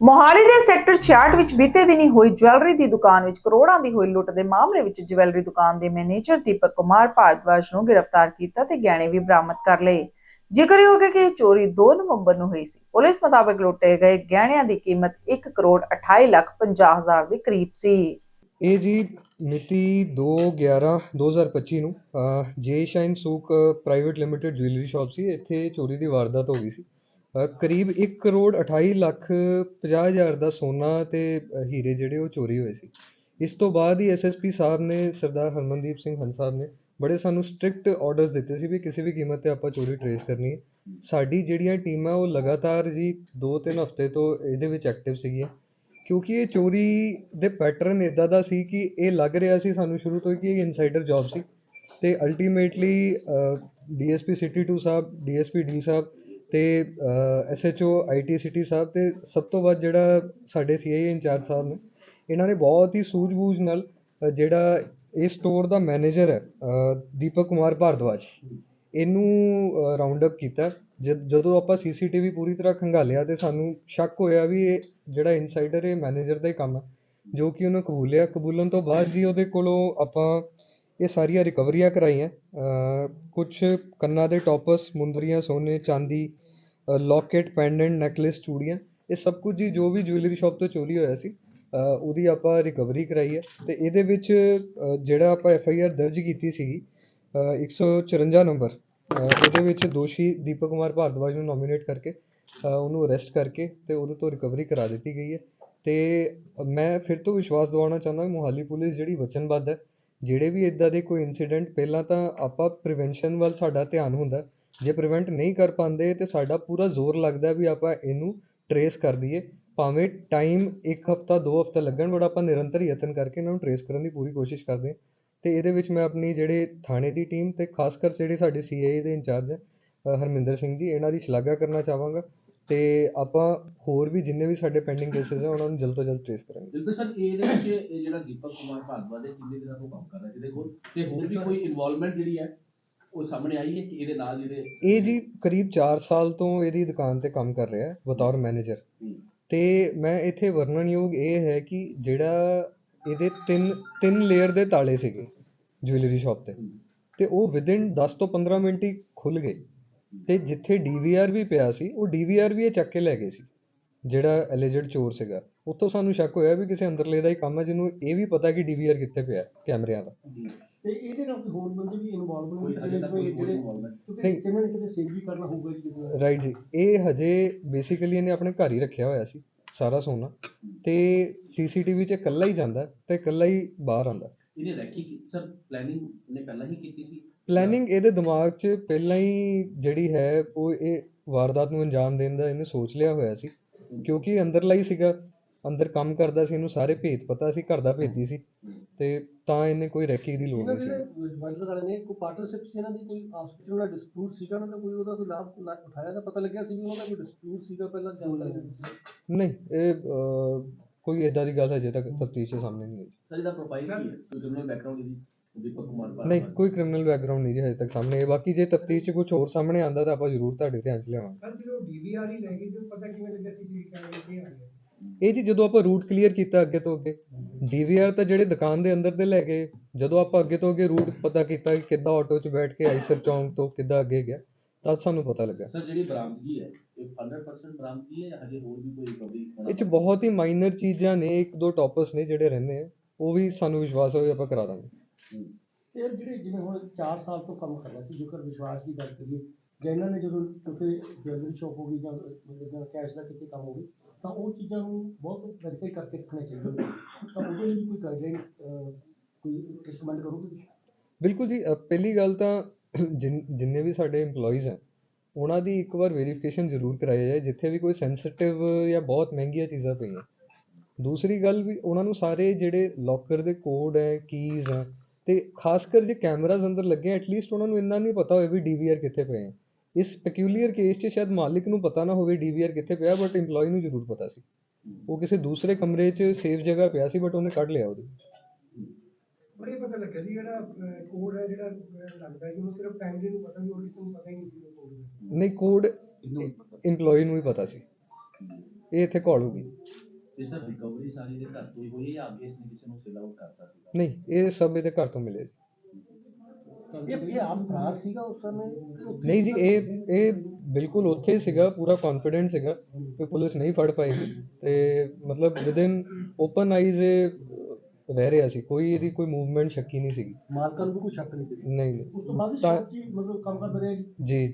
ਮੋਹਾਲੀ ਦੇ ਸੈਕਟਰ 66 ਵਿੱਚ ਬੀਤੇ ਦਿਨੀ ਹੋਈ ਜਵੈਲਰੀ ਦੀ ਦੁਕਾਨ ਵਿੱਚ ਕਰੋੜਾਂ ਦੀ ਹੋਈ ਲੁੱਟ ਦੇ ਮਾਮਲੇ ਵਿੱਚ ਜਵੈਲਰੀ ਦੁਕਾਨ ਦੇ ਮੈਨੇਜਰ ਦੀਪਕ ਕੁਮਾਰ ਭਾਰਦਵਾਜ ਨੂੰ ਗ੍ਰਿਫਤਾਰ ਕੀਤਾ ਤੇ ਗਹਿਣੇ ਵੀ ਬਰਾਮਦ ਕਰ ਲਏ। ਜ਼ਿਕਰਯੋਗ ਹੈ ਕਿ ਇਹ ਚੋਰੀ 2 ਨਵੰਬਰ ਨੂੰ ਹੋਈ ਸੀ। ਪੁਲਿਸ ਮੁਤਾਬਕ ਲੁੱਟੇ ਗਏ ਗਹਿਣਿਆਂ ਦੀ ਕੀਮਤ 1 ਕਰੋੜ 28 ਲੱਖ 50 ਹਜ਼ਾਰ ਦੇ ਕਰੀਬ ਸੀ। ਇਹ ਜੀ ਮਿਤੀ 2/11/2025 ਨੂੰ J Shine Souk private limited jewellery shop ਸੀ। ਇੱਥੇ ਚੋਰੀ ਦੀ ਵਾਰਦਾਤ ਹੋ ਗਈ ਸੀ। ਕਰੀਬ ਇੱਕ ਕਰੋੜ 28 ਲੱਖ 50 ਹਜ਼ਾਰ ਦਾ ਸੋਨਾ ਅਤੇ ਹੀਰੇ ਜਿਹੜੇ ਉਹ ਚੋਰੀ ਹੋਏ ਸੀ। ਇਸ ਤੋਂ ਬਾਅਦ ਹੀ ਐੱਸ ਐੱਸ ਪੀ ਸਾਹਿਬ ਨੇ ਸਰਦਾਰ ਹਰਮਨਦੀਪ ਸਿੰਘ ਹੰਸ ਸਾਹਿਬ ਨੇ ਬੜੇ ਸਾਨੂੰ ਸਟ੍ਰਿਕਟ ਔਡਰਸ ਦਿੱਤੇ ਸੀ ਵੀ ਕਿਸੇ ਵੀ ਕੀਮਤ ਤੇ ਆਪਾਂ ਚੋਰੀ ਟਰੇਸ ਕਰਨੀ ਹੈ। ਸਾਡੀ ਜਿਹੜੀਆਂ ਟੀਮਾਂ, ਉਹ ਲਗਾਤਾਰ ਜੀ 2-3 ਹਫ਼ਤੇ ਤੋਂ ਇਹਦੇ ਵਿੱਚ ਐਕਟਿਵ ਸੀਗੀਆਂ। ਕਿਉਂਕਿ ਇਹ ਚੋਰੀ ਦੇ ਪੈਟਰਨ ਇਦਾਂ ਦਾ ਸੀ ਕਿ ਇਹ ਲੱਗ ਰਿਹਾ ਸੀ ਸਾਨੂੰ ਸ਼ੁਰੂ ਤੋਂ ਹੀ ਕਿ ਇਹ ਇਨਸਾਈਡਰ ਜੌਬ ਸੀ। ਤੇ ਅਲਟੀਮੇਟਲੀ ਡੀਐਸਪੀ ਸਿਟੀ 2 ਸਾਹਿਬ ਡੀਐਸਪੀ ਡੀ ਸਾਹਿਬ ਤੇ ਐਸਐਚਓ ਆਈਟੀ ਸਿਟੀ ਸਾਹਿਬ ਅਤੇ ਸਭ ਤੋਂ ਵੱਧ ਜਿਹੜਾ ਸਾਡੇ ਸੀਆਈਏ ਇੰਚਾਰਜ ਸਾਹਿਬ ਨੇ, ਇਹਨਾਂ ਨੇ ਬਹੁਤ ਹੀ ਸੂਝ-ਬੂਝ ਨਾਲ ਜਿਹੜਾ ਇਹ ਸਟੋਰ ਦਾ ਮੈਨੇਜਰ ਹੈ ਦੀਪਕ ਕੁਮਾਰ ਭਾਰਦਵਾਜ, ਇਹਨੂੰ ਰਾਉਂਡ ਅਪ ਕੀਤਾ। ਜਦ- ਜਦੋਂ ਆਪਾਂ ਸੀਸੀਟੀਵੀ ਪੂਰੀ ਤਰ੍ਹਾਂ ਖੰਗਾਲਿਆ ਤੇ ਸਾਨੂੰ ਸ਼ੱਕ ਹੋਇਆ ਵੀ ਇਹ ਜਿਹੜਾ ਇਨਸਾਈਡਰ ਇਹ ਮੈਨੇਜਰ ਦਾ ਹੀ ਕੰਮ ਹੈ, ਜੋ ਕਿ ਉਹਨੇ ਕਬੂਲਿਆ। ਕਬੂਲਣ ਤੋਂ ਬਾਅਦ ਜੀ ਉਹਦੇ ਕੋਲੋਂ ਆਪਾਂ ਇਹ ਸਾਰੀਆਂ ਰਿਕਵਰੀਆਂ ਕਰਵਾਈਆਂ ਕੁਛ ਕੰਨਾਂ ਦੇ ਟੋਪਸ ਮੁੰਦਰੀਆਂ ਸੋਨੇ ਚਾਂਦੀ ਲੋਕੇਟ ਪੈਂਡੈਂਟ ਨੈਕਲੇਸ ਚੂੜੀਆਂ ਇਹ ਸਭ ਕੁਝ ਜੀ ਜੋ ਵੀ ਜਵੈਲਰੀ ਸ਼ੋਪ ਤੋਂ ਚੋਰੀ ਹੋਇਆ ਸੀ ਉਹਦੀ ਆਪਾਂ ਰਿਕਵਰੀ ਕਰਵਾਈ ਹੈ। ਅਤੇ ਇਹਦੇ ਵਿੱਚ ਜਿਹੜਾ ਆਪਾਂ ਐੱਫ ਆਈ ਆਰ ਦਰਜ ਕੀਤੀ ਸੀਗੀ ਇੱਕ ਸੌ ਚੁਰੰਜਾ ਨੰਬਰ ਅ, ਉਹਦੇ ਵਿੱਚ ਦੋਸ਼ੀ ਦੀਪਕ ਕੁਮਾਰ ਭਾਰਦਵਾਜ ਨੂੰ ਨੋਮੀਨੇਟ ਕਰਕੇ ਉਹਨੂੰ ਅਰੈਸਟ ਕਰਕੇ ਅਤੇ ਉਹਦੇ ਤੋਂ ਰਿਕਵਰੀ ਕਰਾ ਦਿੱਤੀ ਗਈ ਹੈ। ਅਤੇ ਮੈਂ ਫਿਰ ਤੋਂ ਵਿਸ਼ਵਾਸ ਦਿਵਾਉਣਾ ਚਾਹੁੰਦਾ ਮੋਹਾਲੀ ਪੁਲਿਸ ਜਿਹੜੀ ਵਚਨਬੱਧ ਹੈ ਜਿਹੜੇ ਵੀ ਇੱਦਾਂ ਦੇ ਕੋਈ ਇੰਸੀਡੈਂਟ ਪਹਿਲਾਂ ਤਾਂ ਆਪਾਂ ਪ੍ਰੀਵੈਂਸ਼ਨ ਵੱਲ ਸਾਡਾ ਧਿਆਨ ਹੁੰਦਾ। ਜੇ ਪ੍ਰੀਵੈਂਟ ਨਹੀਂ ਕਰ ਪਾਉਂਦੇ, ਤਾਂ ਸਾਡਾ ਪੂਰਾ ਜ਼ੋਰ ਲੱਗਦਾ ਵੀ ਆਪਾਂ ਇਹਨੂੰ ਟਰੇਸ ਕਰ ਦਈਏ। ਭਾਵੇਂ ਟਾਈਮ ਇੱਕ ਹਫਤਾ, ਦੋ ਹਫਤਾ ਲੱਗਣ ਬਟ ਆਪਾਂ ਨਿਰੰਤਰ ਯਤਨ ਕਰਕੇ ਇਹਨਾਂ ਨੂੰ ਟਰੇਸ ਕਰਨ ਦੀ ਪੂਰੀ ਕੋਸ਼ਿਸ਼ ਕਰਦੇ ਹਾਂ। ਤੇ ਇਹਦੇ ਵਿੱਚ ਮੈਂ ਆਪਣੀ ਜਿਹੜੇ ਥਾਣੇ ਦੀ ਟੀਮ ਅਤੇ ਖਾਸ ਕਰ ਜਿਹੜੇ ਸਾਡੇ ਸੀ ਸੀਆਈਏ ਦੇ ਇੰਚਾਰਜ ਹੈ ਹਰਮਿੰਦਰ ਸਿੰਘ ਜੀ, ਇਹਨਾਂ ਦੀ ਸ਼ਲਾਘਾ ਕਰਨਾ ਚਾਹਾਂਗਾ। ਤੇ ਆਪਾਂ ਹੋਰ ਵੀ ਜਿੰਨੇ ਵੀ ਸਾਡੇ ਪੈਂਡਿੰਗ ਕੇਸਿਸ ਹੈ ਉਹਨਾਂ ਨੂੰ ਜਲਦ ਤੋਂ ਜਲਦ ਟਰੇਸ ਕਰਾਂਗੇ। ਬਿਲਕੁਲ ਸਰ ਇਹਦੇ ਵਿੱਚ ਇਹ ਜਿਹੜਾ ਦੀਪਕ ਕੁਮਾਰ ਭਾਰਦਵਾਜ ਹੈ ਕਿੰਨੇ ਦਿਨਾਂ ਤੋਂ ਕੰਮ ਕਰ ਰਿਹਾ ਸੀ ਇਹਦੇ ਕੋਲ ਤੇ ਹੋਰ ਵੀ ਕੋਈ ਇਨਵੋਲਵਮੈਂਟ ਜਿਹੜੀ ਹੈ ਉਹ ਸਾਹਮਣੇ ਆਈ ਹੈ ਕਿ ਇਹਦੇ ਨਾਲ ਜਿਹੜੇ ਇਹ ਜੀ ਕਰੀਬ 4 ਸਾਲ ਤੋਂ ਇਹਦੀ ਦੁਕਾਨ ਤੇ ਕੰਮ ਕਰ ਰਿਹਾ ਹੈ ਬਤੌਰ ਮੈਨੇਜਰ। ਤੇ ਮੈਂ ਇੱਥੇ ਵਰਣਨਯੋਗ ਇਹ ਹੈ ਕਿ ਜਿਹੜਾ ਇਹਦੇ ਤਿੰਨ ਤਿੰਨ ਲੇਅਰ ਦੇ ਤਾਲੇ ਸੀਗੇ ਜੁਐਲਰੀ ਸ਼ਾਪ ਤੇ। ਤੇ ਉਹ ਵਿਦਿਨ 10 ਤੋਂ 15 ਮਿੰਟ ਹੀ ਖੁੱਲ ਗਏ। ਤੇ ਜਿੱਥੇ ਡੀਵੀਆਰ ਵੀ ਪਿਆ ਸੀ ਉਹ ਡੀਵੀਆਰ ਵੀ ਇਹ ਚੱਕ ਕੇ ਲੈ ਗਏ ਸੀ ਜਿਹੜਾ ਐਲੀਜਡ ਚੋਰ ਸੀਗਾ। ਉੱਥੋਂ ਸਾਨੂੰ ਸ਼ੱਕ ਹੋਇਆ ਵੀ ਕਿਸੇ ਅੰਦਰਲੇ ਦਾ ਹੀ ਕੰਮ ਹੈ ਜਿਹਨੂੰ ਇਹ ਵੀ ਪਤਾ ਕਿ ਡੀਵੀਆਰ ਕਿੱਥੇ ਪਿਆ ਕੈਮਰਿਆਂ ਦਾ। ਤੇ ਇਹਦੇ ਨਾਲ ਕੋਈ ਹੋਰ ਬੰਦੇ ਵੀ ਇਨਵੋਲਵ ਕੋਈ ਜਿਹੜੇ ਇਨਵੋਲਵਮੈਂਟ ਕਿਉਂਕਿ ਜਿਹਨਾਂ ਨੇ ਕਿਤੇ ਸੇਵ ਵੀ ਕਰਨਾ ਹੋਊਗਾ ਜੀ ਜਦੋਂ। ਰਾਈਟ ਜੀ। ਇਹ ਹਜੇ ਬੇਸਿਕਲੀ ਇਹਨੇ ਆਪਣੇ ਘਰ ਹੀ ਰੱਖਿਆ ਹੋਇਆ ਸੀ ਸਾਰਾ ਸੋਨਾ। ਤੇ ਸੀਸੀਟੀਵੀ 'ਚ ਇਕੱਲਾ ਹੀ ਜਾਂਦਾ ਤੇ ਇਕੱਲਾ ਹੀ ਬਾਹਰ ਆਉਂਦਾ। ਇਹਨੇ ਰੈਕੀ ਕੀ ਸਰ ਪਲੈਨਿੰਗ ਨੇ ਪਹਿਲਾਂ ਹੀ ਕੀਤੀ ਸੀ? ਪਲੈਨਿੰਗ ਇਹਦੇ ਦਿਮਾਗ 'ਚ ਪਹਿਲਾਂ ਹੀ ਜਿਹੜੀ ਹੈ ਉਹ ਇਹ ਵਾਰਦਾਤ ਨੂੰ ਅੰਜਾਮ ਦੇਣ ਦਾ ਇਹਨੇ ਸੋਚ ਲਿਆ ਹੋਇਆ ਸੀ। ਕਿਉਂਕਿ ਅੰਦਰਲਾ ਹੀ ਸੀਗਾ। ਅੰਦਰ ਕੰਮ ਕਰਦਾ ਸੀ ਇਹਨੂੰ ਸਾਰੇ ਭੇਤ ਪਤਾ ਸੀ ਘਰ ਦਾ ਭੇਤੀ ਸੀ। ਤੇ ਤਾਂ ਇਹਨੇ ਕੋਈ ਰੈਕੀ ਦੀ ਲੋੜ ਇਹਨਾਂ ਨਹੀਂ ਦੇ ਸੀ ਜਵੈਲਰ ਵਾਲੇ ਨੇ ਕੋਈ ਪਾਰਟਨਰਸ਼ਿਪ ਸੀ ਇਹਨਾਂ ਦੀ? ਕੋਈ ਆਪਸ ਵਿੱਚ ਉਹਨਾਂ ਦਾ ਡਿਸਪਿਊਟ ਸੀਗਾ ਉਹਨਾਂ ਦਾ? ਕੋਈ ਉਹਦਾ ਕੋਈ ਲਾਭ ਲਾ- ਉਠਾਇਆ ਤਾਂ ਪਤਾ ਲੱਗਿਆ ਸੀ ਵੀ ਉਹਨਾਂ ਦਾ ਕੋਈ ਡਿਸਪਿਊਟ ਸੀਗਾ ਪਹਿਲਾਂ? ਜਾਂ ਨਹੀਂ ਇਹ ਅਹ, ਕੋਈ ਏਦਾਂ ਦੀ ਗੱਲ ਹਜੇ ਤੱਕ ਤਫਤੀਸ਼ ਦੇ ਸਾਹਮਣੇ ਨਹੀਂ ਆਈ। ਸਰ ਇਹਦਾ ਪ੍ਰੋਫਾਈਲ ਕੀ ਹੈ? ਕੋਈ ਕ੍ਰਿਮੀਨਲ ਬੈਕਗ੍ਰਾਉਂਡ ਇਹਦੀ? ਦੀਪਕ ਕੁਮਾਰ ਨਹੀਂ ਕੋਈ ਕ੍ਰਿਮੀਨਲ ਬੈਕਗ੍ਰਾਉਂਡ ਨਹੀਂ ਜੀ ਹਜੇ ਤੱਕ ਸਾਹਮਣੇ। ਆਈ। ਬਾਕੀ ਜੇ ਤਫਤੀਸ਼ 'ਚ ਕੁਝ ਹੋਰ ਸਾਹਮਣੇ ਆਉਂਦਾ ਤਾਂ ਆਪਾਂ ਜ਼ਰੂਰ ਤੁਹਾਡੇ ਧਿਆਨ 'ਚ ਲਿਆਵਾਂਗੇ। ਸਰ ਜਦੋਂ ਡੀਵੀਆਰ ਹੀ ਲੈ ਗਏ ਜੋ ਪਤਾ ਕਿਵੇਂ ਲੱਗਿਆ ਸੀ ਜੀ ਕੈਮਰੇ ਤੇ ਆ ਗਿਆ ਇਹ ਜੀ ਜਦੋਂ ਆਪਾਂ ਰੂਟ ਕਲੀਅਰ ਕੀਤਾ ਅੱਗੇ ਤੋਂ ਅੱਗੇ ਡੀਵੀਆਰ ਤਾਂ ਜਿਹੜੇ ਦੁਕਾਨ ਦੇ ਅੰਦਰ ਦੇ ਲੈ ਗਏ ਜਦੋਂ ਆਪਾਂ ਅੱਗੇ ਤੋਂ ਅੱਗੇ ਰੂਟ ਪਤਾ ਕੀਤਾ ਕਿ ਕਿੱਦਾਂ ਆਟੋ 'ਚ ਬੈਠ ਕੇ ਆਈਸਰ ਚੌਂਕ ਤੋਂ ਕਿੱਦਾਂ ਅੱਗੇ ਗਿਆ ਤਦ ਸਾਨੂੰ ਪਤਾ ਲੱਗਾ ਸਰ ਜਿਹੜੀ ਬਰਾਮਦਗੀ ਹੈ ਇਹ 100% ਬਰਾਮਦਗੀ ਹੈ ਜਾਂ ਹਜੇ ਹੋਰ ਵੀ ਕੋਈ ਰਿਕਵਰੀ ਇਹ 'ਚ ਬਹੁਤ ਹੀ ਮਾਈਨਰ ਚੀਜ਼ਾਂ ਨੇ ਇੱਕ ਦੋ ਟੌਪਸ ਨੇ ਜਿਹੜੇ ਰਹਿੰਦੇ ਆ ਉਹ ਵੀ ਸਾਨੂੰ ਵਿਸ਼ਵਾਸ ਹੋਵੇ ਆਪਾਂ ਕਰਾ ਦਾਂਗੇ ਤੇ ਜਿਹੜੇ ਜਿਵੇਂ ਹੁਣ 4 ਸਾਲ ਤੋਂ ਕੰਮ ਕਰ ਰਿਹਾ ਸੀ ਜੇਕਰ ਵਿਸ਼ਵਾਸ ਦੀ ਗੱਲ ਕਰੀਏ ਇਹਨਾਂ ਨੇ ਜਦੋਂ ਕਿਉਂਕਿ ਜਵੈਲਰੀ ਸ਼ਾਪ ਹੋ ਗਈ ਜਾਂ ਜਾਂ ਕੈਸ਼ ਦਾ ਕਿਤੇ ਕੰਮ ਹੋ ਗਈ ਤਾਂ ਉਹ ਚੀਜ਼ਾਂ ਨੂੰ ਬਹੁਤ ਵੈਰੀਫਾਈ ਕਰਕੇ ਰੱਖਣਾ ਚਾਹੀਦਾ। ਤਾਂ ਉਹਦੇ ਲਈ ਕੋਈ ਗਾਈਡਲਾਈਨ ਕੋਈ ਰਿਕਮੈਂਡ ਕਰੋਗੇ? ਬਿਲਕੁਲ ਜੀ ਅ, ਪਹਿਲੀ ਗੱਲ ਤਾਂ ਜਿਨ- ਜਿੰਨੇ ਵੀ ਸਾਡੇ EMPLOYEES ਹੈ ਉਹਨਾਂ ਦੀ ਇੱਕ ਵਾਰ ਵੈਰੀਫਿਕੇਸ਼ਨ ਜ਼ਰੂਰ ਕਰਾਈ ਜਾਏ, ਜਿੱਥੇ ਵੀ ਕੋਈ ਸੈਂਸਿਟਿਵ ਜਾਂ ਬਹੁਤ ਮਹਿੰਗੀਆਂ ਚੀਜ਼ਾਂ ਪਈਆਂ। ਦੂਸਰੀ ਗੱਲ ਵੀ, ਉਹਨਾਂ ਨੂੰ ਸਾਰੇ ਜਿਹੜੇ ਲੋਕਰ ਦੇ ਕੋਡ ਹੈ ਕੀਜ਼ ਹੈ, ਤੇ ਖਾਸ ਕਰ ਜੇ ਕੈਮਰਾਜ਼ ਅੰਦਰ ਲੱਗੇ ਐਟਲੀਸਟ ਉਹਨਾਂ ਨੂੰ ਇੰਨਾ ਨਹੀਂ ਪਤਾ ਹੋਵੇ ਵੀ ਡੀਵੀਆਰ ਕਿੱਥੇ ਪਏ ਹੈ ਇਸ ਪੈਕਿਊਲੀਅਰ ਕੇਸ 'ਚ ਸ਼ਾਇਦ ਮਾਲਿਕ ਨੂੰ ਪਤਾ ਨਾ ਹੋਵੇ ਡੀਵੀਆਰ ਕਿੱਥੇ ਪਿਆ ਬਟ EMPLOYEE ਨੂੰ ਜ਼ਰੂਰ ਪਤਾ ਸੀ। ਉਹ ਕਿਸੇ ਦੂਸਰੇ ਕਮਰੇ 'ਚ ਸੇਫ ਜਗ੍ਹਾ ਪਿਆ ਸੀ ਬਟ ਉਹਨੇ ਕੱਢ ਲਿਆ ਉਹਦੇ ਪਰ ਪਤਾ ਲੱਗਿਆ ਸੀ ਜਿਹੜਾ ਕੋਡ ਹੈ ਜਿਹੜਾ ਲੱਗਦਾ ਕਿ ਉਹ ਸਿਰਫ ਫੈਮਿਲੀ ਨੂੰ ਪਤਾ ਸੀ ਹੋਰ ਕਿਸੇ ਨੂੰ ਪਤਾ ਹੀ ਨਹੀਂ ਸੀ। ਨਹੀਂ ਕੋਡ EMPLOYEE ਨੂੰ ਹੀ ਪਤਾ ਸੀ। ਇਹ ਇੱਥੇ ਕਾਲ ਹੋ ਗਈ। ਤੇ ਸਰ ਰਿਕਵਰੀ ਸਾਰੀ ਦੇ ਘਰ ਤੋਂ ਹੀ ਹੋਈ ਹੈ ਜਾਂ ਅੱਗੇ ਇਸਨੇ ਕਿਸੇ ਨੂੰ ਸੇਲ ਆਊਟ ਕਰਤਾ ਸੀਗਾ ਨਹੀਂ ਇਹ ਸਭ ਇਹਦੇ ਘਰ ਤੋਂ ਮਿਲੇ। ਇਹ ਇਹ ਆਪ ਫਰਾਰ ਸੀਗਾ ਉਸ ਸਮੇਂ? ਨਹੀਂ ਜੀ ਇਹ ਇਹ ਬਿਲਕੁਲ ਉੱਥੇ ਹੀ ਸੀਗਾ ਪੂਰਾ ਕੌਨਫੀਡੈਂਟ ਸੀਗਾ ਕਿ ਪੁਲਿਸ ਨਹੀਂ ਫੜ ਪਾਏਗੀ ਤੇ ਮਤਲਬ ਵਿਦਿਨ ਓਪਨ ਆਈਜ਼ ਇਹ ਰਹਿ ਰਿਹਾ ਸੀ ਕੋਈ ਇਹਦੀ ਕੋਈ ਮੂਵਮੈਂਟ ਸ਼ੱਕੀ ਨਹੀਂ ਸੀਗੀ। ਮਾਲਕਾਂ ਨੂੰ ਵੀ ਕੋਈ ਸ਼ੱਕ ਨਹੀਂ ਸੀ? ਨਹੀਂ ਉਸ ਤੋਂ ਬਾਅਦ ਹੀ ਮਤਲਬ ਕੰਮ ਕਰਦਾ ਰਿਹਾ। ਜੀ ਜੀ।